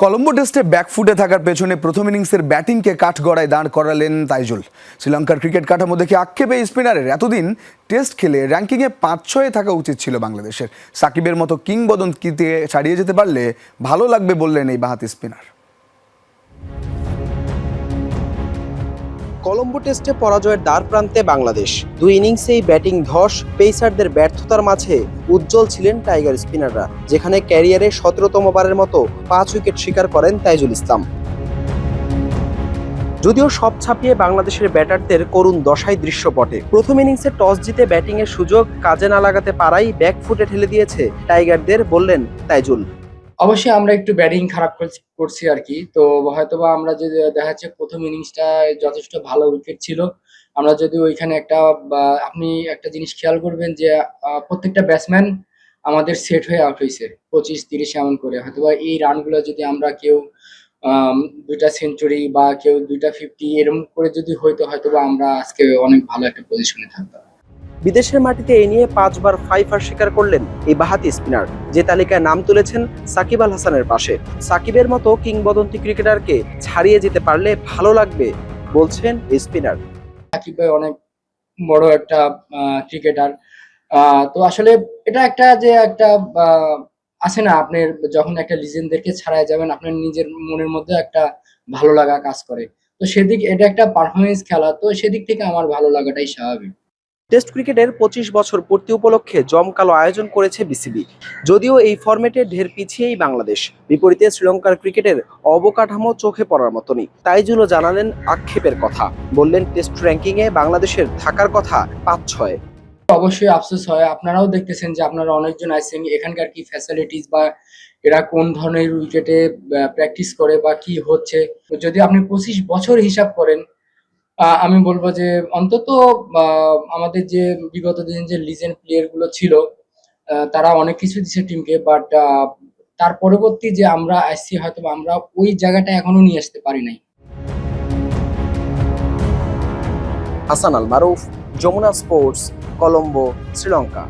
কলম্বো টেস্টে ব্যাকফুটে থাকার পেছনে প্রথম ইনিংসের ব্যাটিংকে কাঠগড়ায় দাঁড় করালেন তাইজুল। শ্রীলঙ্কার ক্রিকেট কাঠামো দেখে আক্ষেপে স্পিনারের। এতদিন টেস্ট খেলে র্যাঙ্কিংয়ে পাঁচ ছয়ে থাকা উচিত ছিল বাংলাদেশের। সাকিবের মতো কিংবদন্তিতে ছাড়িয়ে যেতে পারলে ভালো লাগবে বললেন এই বাহাতি স্পিনার। কলম্বো টেস্টে পরাজয়ের দ্বার প্রান্তে বাংলাদেশ। দুই ইনিংসেই ব্যাটিং ধস পেসারদের ব্যর্থতার মাঝে উজ্জ্বল ছিলেন টাইগার স্পিনাররা, যেখানে ক্যারিয়ারে সতেরোতম বারের মতো পাঁচ উইকেট শিকার করেন তাইজুল ইসলাম। যদিও সব ছাপিয়ে বাংলাদেশের ব্যাটারদের করুণ দশাই দৃশ্যপটে। প্রথম ইনিংসে টস জিতে ব্যাটিংয়ের সুযোগ কাজে না লাগাতে পারাই ব্যাকফুটে ঠেলে দিয়েছে টাইগারদের, বললেন তাইজুল। অবশ্যই আমরা একটু ব্যাটিং খারাপ করছি- আর কি তো হয়তোবা আমরা যে দেখা যাচ্ছে প্রথম ইনিংসটা যথেষ্ট ভালো উইকেট ছিল, আমরা যদি ওইখানে একটা, বা আপনি একটা জিনিস খেয়াল করবেন যে প্রত্যেকটা ব্যাটসম্যান আমাদের সেট হয়ে আউট হয়েছে পঁচিশ, তিরিশ এমন করে। হয়তোবা এই রানগুলো যদি আমরা কেউ দুইটা সেঞ্চুরি বা কেউ দুইটা ফিফটি এরকম করে যদি হইতো, হয়তোবা আমরা আজকে অনেক ভালো একটা পজিশনে থাকতাম। বিদেশের মাটিতে এ নিয়ে পাঁচবার ফাইফার স্বীকার করলেন এই বাহাতি স্পিনার, যে তালিকায় নাম তুলেছেন সাকিব আল হাসানের পাশে। সাকিবের মতো কিংবদন্তি ক্রিকেটারকে ছাড়িয়ে যেতে পারলে ভালো লাগবে, বলছেন স্পিনার। সাকিব অনেক বড় একটা ক্রিকেটার। তো আসলে এটা একটা যে একটা আছে না আপনার যখন একটা লিজেন্ডদেরকে ছাড়াই যাবেন, আপনার নিজের মনের মধ্যে একটা ভালো লাগা কাজ করে। তো সেদিক, এটা একটা পারফরমেন্স খেলা, তো সেদিক থেকে আমার ভালো লাগাটাই স্বাভাবিক। টেস্ট ক্রিকেটের পঁচিশ বছর পূর্তি উপলক্ষে জমকালো আয়োজন করেছে বিসিবি। যদিও এই ফরম্যাটে ঢের পিছিয়েই বাংলাদেশ। বিপরীতে শ্রীলঙ্কার ক্রিকেটের অবকাঠামো চোখে পড়ার মতনই। তাইজুলও জানালেন আক্ষেপের কথা। বললেন, টেস্ট র্যাঙ্কিংয়ে বাংলাদেশের থাকার কথা পাঁচ ছয়। অবশ্যই আফসোস হয়। আপনারাও দেখতেছেন যে আপনারা অনেকজন আছেন এখানকার কি ফ্যাসিলিটিস বা এরা কোন ধরনের উইকেটে প্র্যাকটিস করে বা কি হচ্ছে। যদি আপনি পঁচিশ বছর হিসাব করেন আমি বলব যে অন্তত আমাদের যে বিগত দিন যে লিজেন্ড প্লেয়ারগুলো ছিল তারা অনেক কিছু দিচ্ছে টিমকে বাট তার পরবর্তী যে আমরা আসছি, হয়তো আমরা ওই জায়গাটা এখনও নিয়ে আসতে পারি নাই। হাসান আল মারুফ যমুনা স্পোর্টস কলম্বো, শ্রীলঙ্কা।